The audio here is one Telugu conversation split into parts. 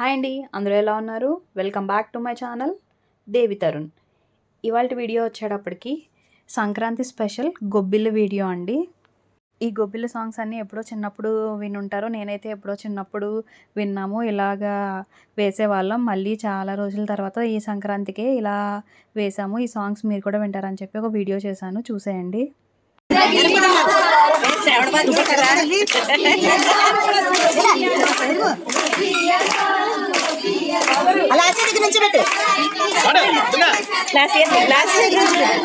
హాయ్ అండి అందరూ ఎలా ఉన్నారు welcome back to my channel Devi Tarun ఇవాళ వీడియో వచ్చేటప్పటికి సంక్రాంతి స్పెషల్ గొబ్బిళ్ళ వీడియో అండి ఈ గొబ్బిళ్ళ సాంగ్స్ అన్నీ ఎప్పుడో చిన్నప్పుడు వినుంటారు నేనైతే ఎప్పుడో చిన్నప్పుడు విన్నాము ఇలాగా వేసేవాళ్ళం మళ్ళీ చాలా రోజుల తర్వాత ఈ సంక్రాంతికే ఇలా వేసాము ఈ సాంగ్స్ మీరు కూడా వింటారని చెప్పి ఒక వీడియో చేశాను చూసేయండి అలా ఆశ దగ్గర నుంచి పెట్టు గ్లాస్ ఇయ్యండి, గ్లాస్ దగ్గర నుంచి పెట్టు.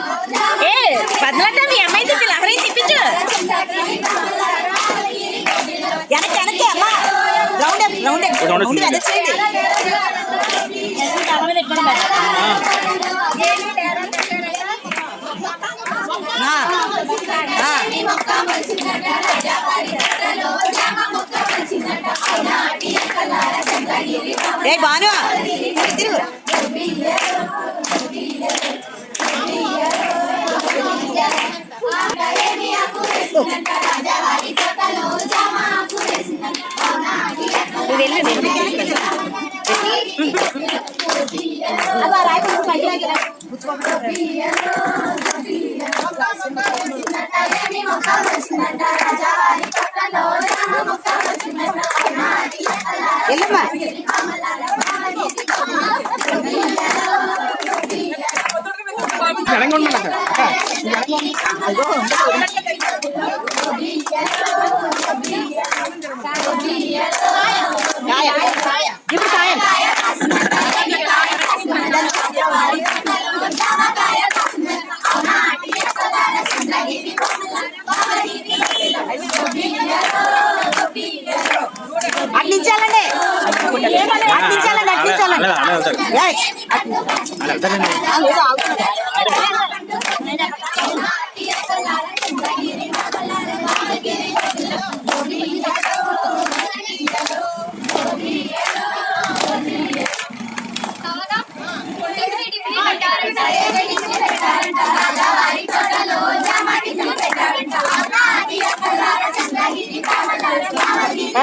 ఏ పద్మావతి మీ అమ్మాయి తిప్పి లహరి తిప్పించు వెనక్కి వెనక్కి అమ్మా round up round up round వెనక్కి చేయండి ఆ, ఆ. ఏ బాను తిరుగు. నువ్వు కాయ ఇప్పుడు కాయ అట్లించాలండి అట్లించాలండి అట్లించాలండి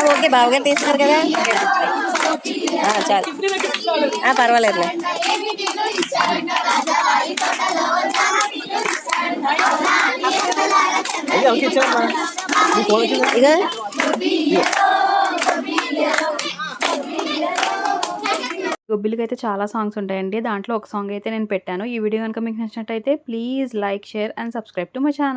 ఓకే బావగారు తీసుకున్నారు కదా ఆ, చాలు. ఆ, పర్వాలేదులే. ఇగో. గొబ్బిలికి అయితే చాలా సాంగ్స్ ఉంటాయండి. దాంట్లో ఒక సాంగ్ అయితే నేను పెట్టాను. ఈ వీడియో కనుక మీకు నచ్చినట్టయితే please like share and subscribe to my channel